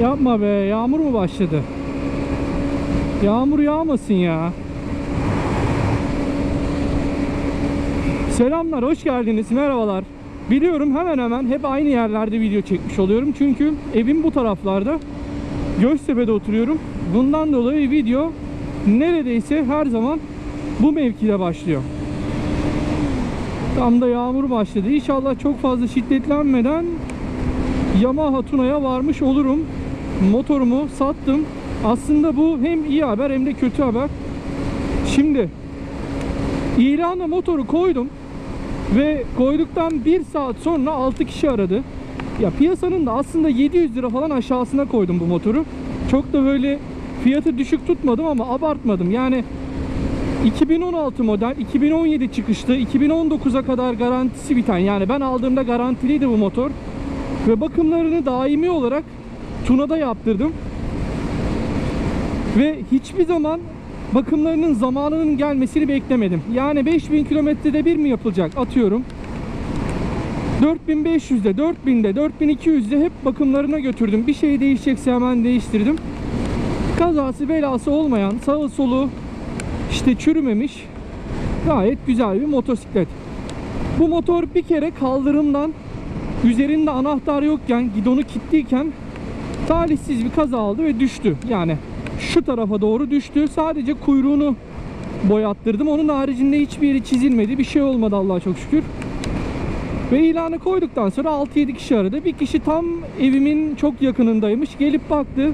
Yapma be yağmur mu başladı? Yağmur yağmasın ya. Selamlar, hoş geldiniz, merhabalar. Biliyorum hemen hemen hep aynı yerlerde video çekmiş oluyorum. Çünkü evim bu taraflarda. Göztepe'de oturuyorum. Bundan dolayı video neredeyse her zaman bu mevkide başlıyor. Tam da yağmur başladı. İnşallah çok fazla şiddetlenmeden Yamaha Tuna'ya varmış olurum. Motorumu sattım. Aslında bu hem iyi haber hem de kötü haber. Şimdi ilana motoru koydum ve koyduktan bir saat sonra 6 kişi aradı. Ya piyasanın da aslında 700 lira falan aşağısına koydum bu motoru. Çok da böyle fiyatı düşük tutmadım ama abartmadım. Yani 2016 model, 2017 çıkışlı, 2019'a kadar garantisi biten yani ben aldığımda garantiliydi bu motor. Ve bakımlarını daimi olarak Tuna'da yaptırdım. Ve hiçbir zaman bakımlarının zamanının gelmesini beklemedim. Yani 5000 kilometrede bir mi yapılacak atıyorum. 4500'de, 4000'de, 4200'de hep bakımlarına götürdüm. Bir şey değişecekse hemen değiştirdim. Kazası belası olmayan, sağı solu işte çürümemiş gayet güzel bir motosiklet. Bu motor bir kere kaldırımdan üzerinde anahtar yokken gidonu kilitliyken talihsiz bir kaza aldı ve düştü. Yani şu tarafa doğru düştü. Sadece kuyruğunu boyattırdım. Onun haricinde hiçbir yeri çizilmedi. Bir şey olmadı Allah'a çok şükür. Ve ilanı koyduktan sonra 6-7 kişi aradı. Bir kişi tam evimin çok yakınındaymış. Gelip baktı.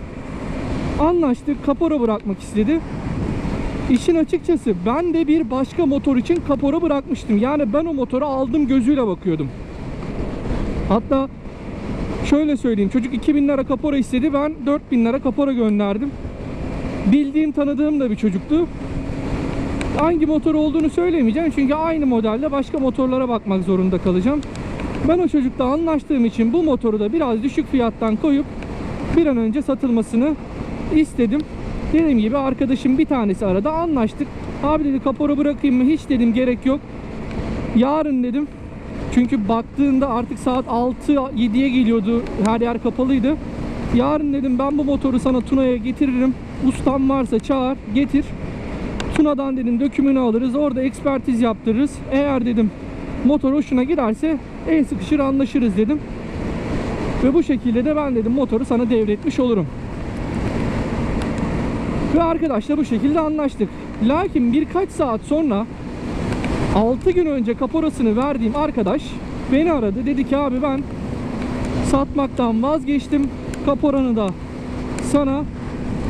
Anlaştık. Kapora bırakmak istedi. İşin açıkçası ben de bir başka motor için kapora bırakmıştım. Yani ben o motoru aldım gözüyle bakıyordum. Hatta şöyle söyleyeyim. Çocuk 2000 lira kapora istedi. Ben 4000 lira kapora gönderdim. Bildiğim tanıdığım da bir çocuktu. Hangi motor olduğunu söylemeyeceğim. Çünkü aynı modelde başka motorlara bakmak zorunda kalacağım. Ben o çocukla anlaştığım için bu motoru da biraz düşük fiyattan koyup bir an önce satılmasını istedim. Dediğim gibi arkadaşım bir tanesi arada anlaştık. Abi dedi kapora bırakayım mı? Hiç dedim gerek yok. Yarın dedim. Çünkü baktığında artık saat 6-7'ye geliyordu. Her yer kapalıydı. Yarın dedim ben bu motoru sana Tuna'ya getiririm. Ustam varsa çağır getir. Tuna'dan dedim dökümünü alırız. Orada ekspertiz yaptırırız. Eğer dedim motor hoşuna giderse el sıkışır anlaşırız dedim. Ve bu şekilde de ben dedim motoru sana devretmiş olurum. Ve arkadaşla bu şekilde anlaştık. Lakin birkaç saat sonra 6 gün önce kaporasını verdiğim arkadaş beni aradı. Dedi ki abi ben satmaktan vazgeçtim. Kaporanı da sana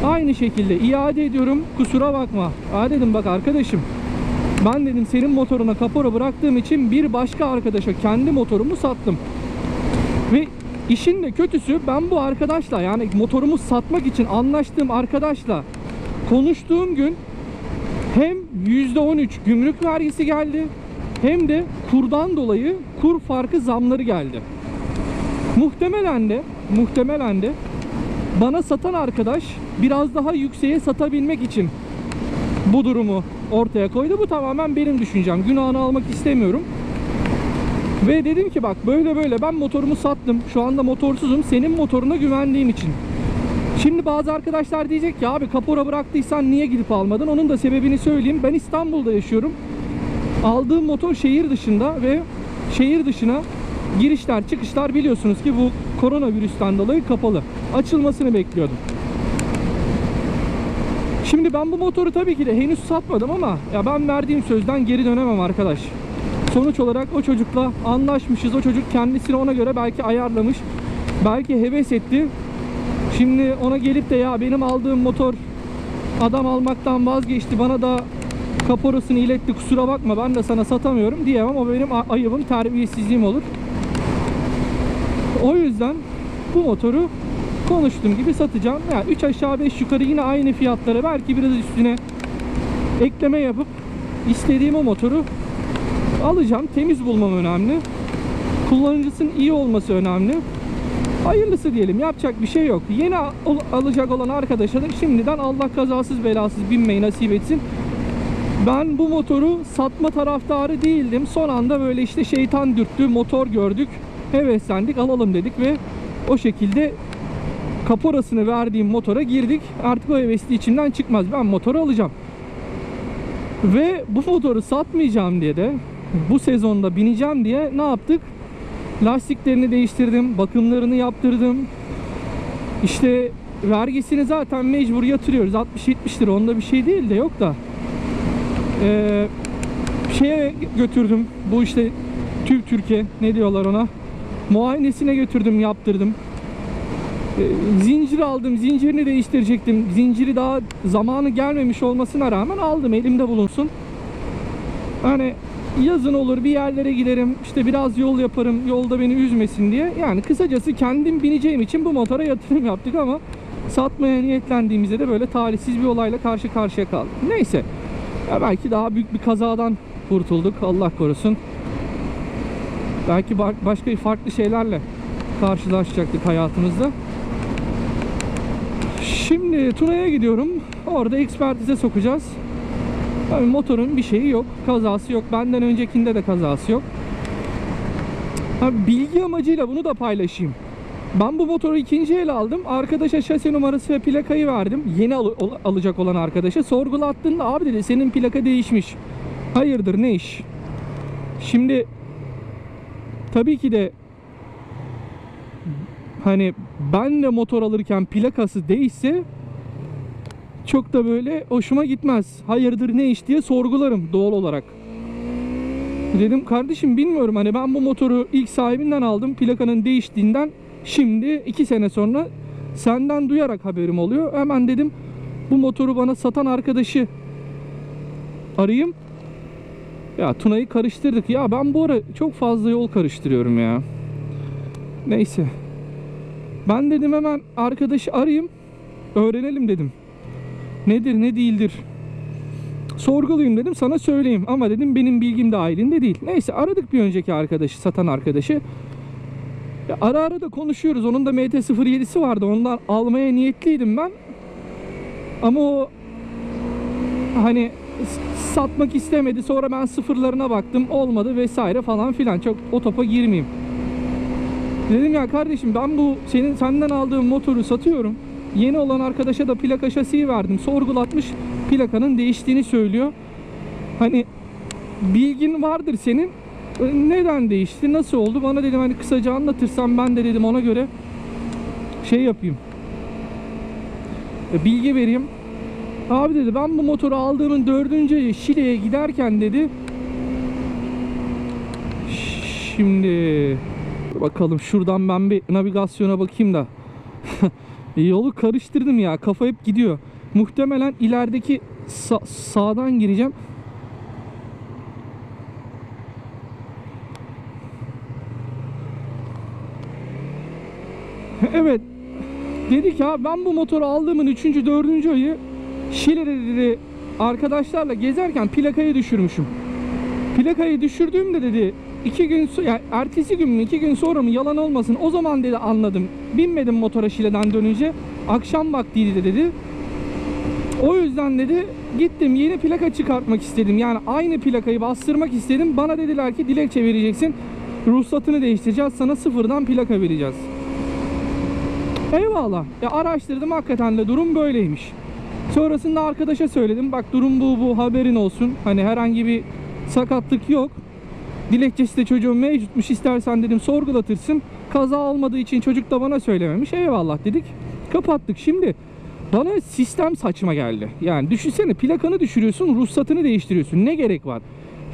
aynı şekilde iade ediyorum. Kusura bakma. Aa dedim bak arkadaşım ben dedim senin motoruna kapora bıraktığım için bir başka arkadaşa kendi motorumu sattım. Ve işin de kötüsü ben bu arkadaşla yani motorumu satmak için anlaştığım arkadaşla konuştuğum gün hem %13 gümrük vergisi geldi hem de kurdan dolayı kur farkı zamları geldi. Muhtemelen de muhtemelen de bana satan arkadaş biraz daha yükseğe satabilmek için bu durumu ortaya koydu. Bu tamamen benim düşüncem. Günahını almak istemiyorum. Ve dedim ki bak böyle böyle ben motorumu sattım. Şu anda motorsuzum. Senin motoruna güvendiğim için. Şimdi bazı arkadaşlar diyecek ki abi kapora bıraktıysan niye gidip almadın? Onun da sebebini söyleyeyim. Ben İstanbul'da yaşıyorum. Aldığım motor şehir dışında ve şehir dışına girişler çıkışlar biliyorsunuz ki bu koronavirüsten dolayı kapalı. Açılmasını bekliyordum. Şimdi ben bu motoru tabii ki de henüz satmadım ama ya ben verdiğim sözden geri dönemem arkadaş. Sonuç olarak o çocukla anlaşmışız. O çocuk kendisini ona göre belki ayarlamış. Belki heves etti. Şimdi ona gelip de ya benim aldığım motor adam almaktan vazgeçti. Bana da kaporasını iletti. Kusura bakma ben de sana satamıyorum diyemem. O benim ayıbım, terbiyesizliğim olur. O yüzden bu motoru konuştuğum gibi satacağım. Yani 3 aşağı 5 yukarı yine aynı fiyatlara belki biraz üstüne ekleme yapıp istediğim o motoru alacağım. Temiz bulmam önemli. Kullanıcısının iyi olması önemli. Hayırlısı diyelim. Yapacak bir şey yok. Yeni al- alacak olan arkadaşa da şimdiden Allah kazasız belasız binmeyi nasip etsin. Ben bu motoru satma taraftarı değildim. Son anda böyle işte şeytan dürttü. Motor gördük. Heveslendik alalım dedik ve o şekilde kaporasını verdiğim motora girdik. Artık o hevesli içimden çıkmaz. Ben motoru alacağım. Ve bu motoru satmayacağım diye de bu sezonda bineceğim diye ne yaptık? Lastiklerini değiştirdim, bakımlarını yaptırdım. İşte vergisini zaten mecbur yatırıyoruz. 60-70 lira onda bir şey değil de yok da. Ee, şeye götürdüm. Bu işte TÜV Türkiye ne diyorlar ona? Muayenesine götürdüm, yaptırdım. Ee, zincir aldım, zincirini değiştirecektim. Zinciri daha zamanı gelmemiş olmasına rağmen aldım, elimde bulunsun. Hani yazın olur bir yerlere giderim, işte biraz yol yaparım, yolda beni üzmesin diye. Yani kısacası kendim bineceğim için bu motora yatırım yaptık ama satmaya niyetlendiğimizde de böyle talihsiz bir olayla karşı karşıya kaldık. Neyse. Ya belki daha büyük bir kazadan kurtulduk. Allah korusun. Belki ba- başka farklı şeylerle karşılaşacaktık hayatımızda. Şimdi Tuna'ya gidiyorum. Orada ekspertize sokacağız. Tabii motorun bir şeyi yok. Kazası yok. Benden öncekinde de kazası yok. Ha, bilgi amacıyla bunu da paylaşayım. Ben bu motoru ikinci el aldım. Arkadaşa şasi numarası ve plakayı verdim. Yeni al- alacak olan arkadaşa. Sorgulattığında abi dedi senin plaka değişmiş. Hayırdır ne iş? Şimdi tabii ki de hani ben de motor alırken plakası değişse çok da böyle hoşuma gitmez. Hayırdır ne iş diye sorgularım doğal olarak. Dedim kardeşim bilmiyorum hani ben bu motoru ilk sahibinden aldım. Plakanın değiştiğinden şimdi iki sene sonra senden duyarak haberim oluyor. Hemen dedim bu motoru bana satan arkadaşı arayayım. Ya Tuna'yı karıştırdık. Ya ben bu ara çok fazla yol karıştırıyorum ya. Neyse. Ben dedim hemen arkadaşı arayayım. Öğrenelim dedim. Nedir ne değildir. Sorgulayayım dedim sana söyleyeyim. Ama dedim benim bilgim dahilinde değil. Neyse aradık bir önceki arkadaşı satan arkadaşı. Ya ara ara da konuşuyoruz. Onun da MT-07'si vardı. Ondan almaya niyetliydim ben. Ama o hani satmak istemedi. Sonra ben sıfırlarına baktım. Olmadı vesaire falan filan. Çok o topa girmeyeyim. Dedim ya kardeşim ben bu senin senden aldığım motoru satıyorum. Yeni olan arkadaşa da plaka şasiyi verdim. Sorgulatmış plakanın değiştiğini söylüyor. Hani bilgin vardır senin. Neden değişti? Nasıl oldu? Bana dedim hani kısaca anlatırsan ben de dedim ona göre şey yapayım. E, Bilgi vereyim. Abi dedi ben bu motoru aldığımın dördüncü Şile'ye giderken dedi. Şimdi bakalım şuradan ben bir navigasyona bakayım da. Yolu karıştırdım ya. Kafa hep gidiyor. Muhtemelen ilerideki sa- sağdan gireceğim. Evet. Dedi ki ben bu motoru aldığımın 3. 4. ayı Şile'de dedi arkadaşlarla gezerken plakayı düşürmüşüm. Plakayı düşürdüğümde dedi iki gün yani ertesi gün mü iki gün sonra mı yalan olmasın o zaman dedi anladım. Binmedim motora Şile'den dönünce akşam vaktiydi dedi. O yüzden dedi gittim yeni plaka çıkartmak istedim. Yani aynı plakayı bastırmak istedim. Bana dediler ki dilekçe vereceksin. Ruhsatını değiştireceğiz. Sana sıfırdan plaka vereceğiz. Eyvallah. Ya araştırdım hakikaten de durum böyleymiş. Sonrasında arkadaşa söyledim. Bak durum bu bu haberin olsun. Hani herhangi bir sakatlık yok. Dilekçesi de çocuğun mevcutmuş. İstersen dedim sorgulatırsın. Kaza olmadığı için çocuk da bana söylememiş. Eyvallah dedik. Kapattık. Şimdi bana sistem saçma geldi. Yani düşünsene plakanı düşürüyorsun, ruhsatını değiştiriyorsun. Ne gerek var?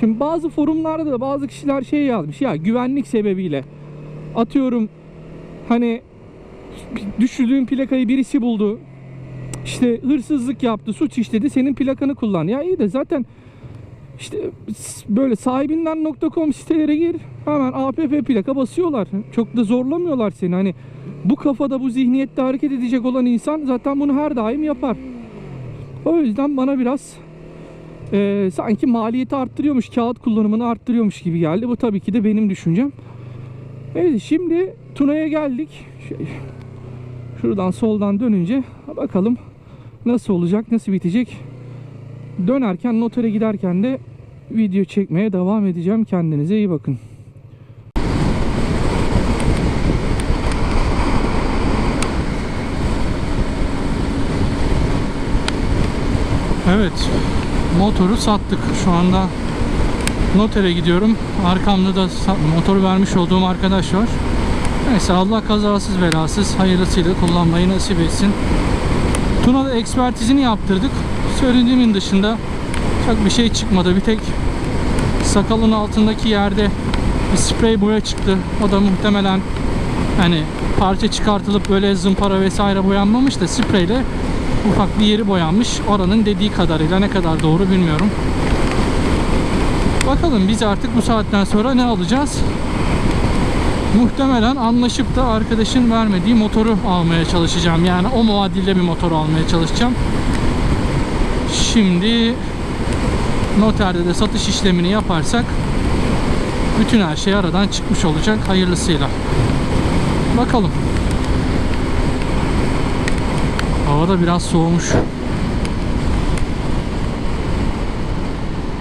Şimdi bazı forumlarda da bazı kişiler şey yazmış. Ya güvenlik sebebiyle atıyorum hani düşürdüğün plakayı birisi buldu. İşte hırsızlık yaptı, suç işledi, senin plakanı kullan. Ya iyi de zaten işte böyle sahibinden.com sitelere gir. Hemen APP plaka basıyorlar. Çok da zorlamıyorlar seni. Hani bu kafada bu zihniyette hareket edecek olan insan zaten bunu her daim yapar. O yüzden bana biraz e, sanki maliyeti arttırıyormuş, kağıt kullanımını arttırıyormuş gibi geldi. Bu tabii ki de benim düşüncem. Evet şimdi Tuna'ya geldik. Şey, şuradan soldan dönünce bakalım nasıl olacak, nasıl bitecek. Dönerken notere giderken de video çekmeye devam edeceğim. Kendinize iyi bakın. Evet. Motoru sattık. Şu anda notere gidiyorum. Arkamda da motoru vermiş olduğum arkadaş var. Neyse Allah kazasız belasız hayırlısıyla kullanmayı nasip etsin. Tuna'da ekspertizini yaptırdık. Söylediğimin dışında çok bir şey çıkmadı. Bir tek sakalın altındaki yerde bir sprey boya çıktı. O da muhtemelen hani parça çıkartılıp böyle zımpara vesaire boyanmamış da spreyle ufak bir yeri boyanmış. Oranın dediği kadarıyla ne kadar doğru bilmiyorum. Bakalım biz artık bu saatten sonra ne alacağız? Muhtemelen anlaşıp da arkadaşın vermediği motoru almaya çalışacağım. Yani o muadilde bir motor almaya çalışacağım. Şimdi noterde de satış işlemini yaparsak bütün her şey aradan çıkmış olacak hayırlısıyla. Bakalım. Hava da biraz soğumuş.